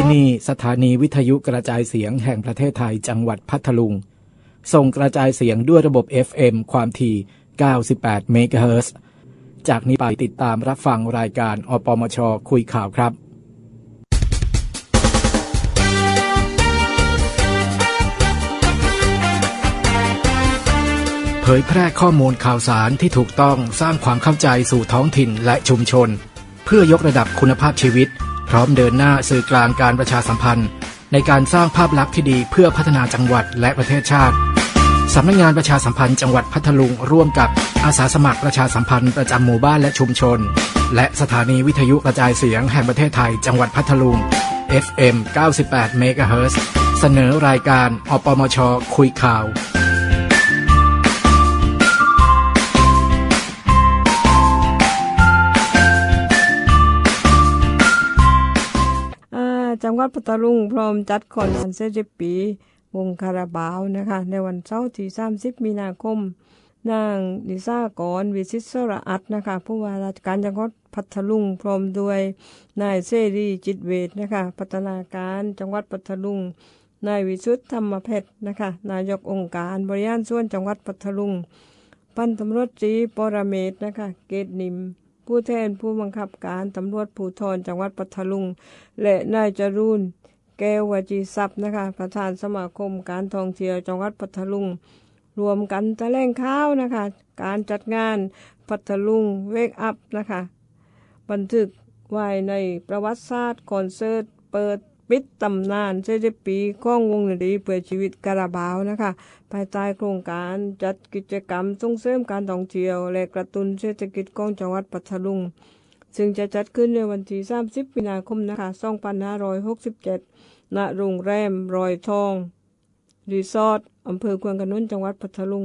ที่นี่สถานีวิทยุกระจายเสียงแห่งประเทศไทยจังหวัดพัทลุง ส่งกระจายเสียงด้วยระบบ FM ความถี่ 98 เมกะเฮิรตซ์จากนี้ไปติดตามรับฟังรายการอปมช คุยข่าวครับเผยแพร่ข้อมูลข่าวสารที่ถูกต้องสร้างความเข้าใจสู่ท้องถิ่นและชุมชน เพื่อยกระดับคุณภาพชีวิต พร้อมเดินหน้าสื่อกลางการประชาสัมพันธ์ ในการสร้างภาพลักษณ์ที่ดีเพื่อพัฒนาจังหวัดและประเทศชาติสำนักงานประชาสัมพันธ์จังหวัดพัทลุงร่วมกับอาสาสมัครประชาสัมพันธ์ประจำหมู่บ้านและชุมชน และสถานีวิทยุกระจายเสียงแห่งประเทศไทยจังหวัดพัทลุง FM 98เมกะเฮิรตซ์เสนอรายการอปมช คุยข่าว จังหวัดพัทลุงพร้อมจัดคอนวันเซจิปี วงคาราบาวนะคะ ในวันเสาร์ที่ 30 มีนาคม นางดิซ่ากรวิสิตสระอัตนะคะ ผู้ว่าราชการจังหวัดพัทลุงพร้อมด้วยนายเสรีจิตเวทนะคะ พัฒนาการจังหวัดพัทลุงนายวิสุทธธรรมเพชรนะคะ นายกองค์การบริหารส่วนจังหวัดพัทลุง พันตำรวจตรีปรเมศนะคะ เกตนิม ผู้แทนผู้บังคับการตำรวจภูธรจังหวัดปัทลุง และนายจรุนแก้ววจีทรัพย์นะคะ ประธานสมาคมการท่องเที่ยวจังหวัดปัทลุง รวมกันแถลงข่าวนะคะ การจัดงานพัทลุงเวกอัพนะคะ บันทึกไว้ในประวัติศาสตร์คอนเสิร์ตเปิด ปิดตำนานเศรษฐปีของวงดนตรีเพื่อชีวิตการาบาวนะคะ ภายใต้โครงการจัดกิจกรรมส่งเสริมการท่องเที่ยว และกระตุ้นเศรษฐกิจของจังหวัดพัทลุง ซึ่งจะจัดขึ้นในวันที่ 30มีนาคมนะคะ2567ณโรงแรมรอยทอง รีสอร์ทอำเภอควนกระนุนจังหวัดพัทลุง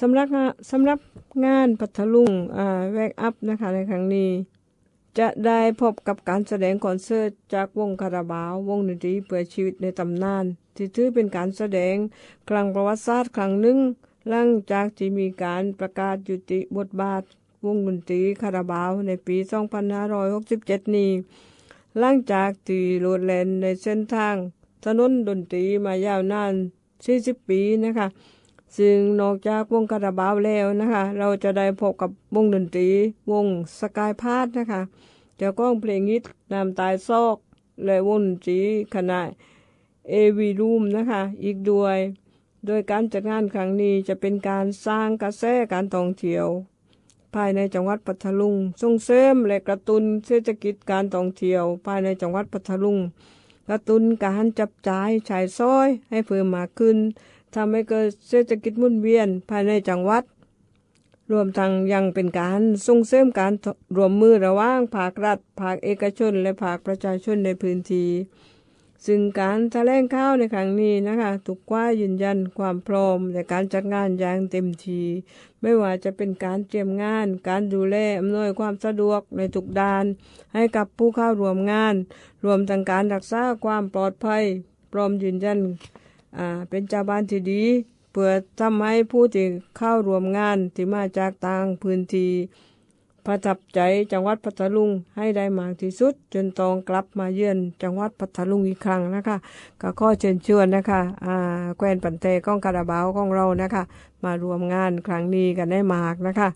สำหรับงานสำหรับงานพัทลุงแวกอัพนะคะในครั้งนี้ จะได้พบกับการแสดงคอนเสิร์ตจากวงคาราบาว วงดนตรีเพื่อชีวิตในตำนาน ที่ถือเป็นการแสดงครั้งประวัติศาสตร์ครั้งหนึ่ง หลังจากที่มีการประกาศยุติบทบาท วงดนตรีคาราบาว ในปี 2567 นี้ หลังจากที่โลดแล่นในเส้นทางถนนดนตรีมายาวนาน 40 ปีนะคะ ซึ่งนอกจากวงคาราบาวแล้วนะคะ เราจะได้พบกับวงดนตรีวงสกายพาร์ทนะคะเจ้าก้องเพลงฮิตนามตายซอก และวงดนตรีคณะเอวีรูมนะคะ อีกด้วย โดยการจัดงานครั้งนี้จะเป็นการสร้างกระแสการท่องเที่ยว ภายในจังหวัดพัทลุงส่งเสริมและกระตุ้นเศรษฐกิจการท่องเที่ยว ภายในจังหวัดพัทลุง กระตุ้นการจับจ่ายชายซอยให้เพิ่มมากขึ้นทำให้เกิดเศรษฐกิจมุ่นเวียนภายในจังหวัด รวมทั้งยังเป็นการส่งเสริมการรวมมือระหว่างภาครัฐ ภาคเอกชน และภาคประชาชนในพื้นที่ ซึ่งการแถลงข่าวในครั้งนี้นะคะถูกกว่ายืนยันความพร้อมในการจัดงานอย่างเต็มที ไม่ว่าจะเป็นการเตรียมงาน การดูแลอำนวยความสะดวกในทุกด้าน ให้กับผู้เข้าร่วมงาน รวมทั้งการรักษาความปลอดภัย พร้อมยืนยันเป็นเจ้าบ้านที่ดี เพื่อทำให้ผู้ที่เข้าร่วมงานที่มาจากต่างพื้นที่ ประทับใจจังหวัดพัทลุงให้ได้มากที่สุด จนต้องกลับมาเยือนจังหวัดพัทลุงอีกครั้งนะคะ ก็ขอเชิญชวนนะคะอ่าแคว้นปันเตก้องคาราบาวของเรานะคะ มารวมงานครั้งนี้กันได้มากนะคะ